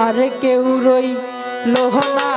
আর কেউ রই লোহনা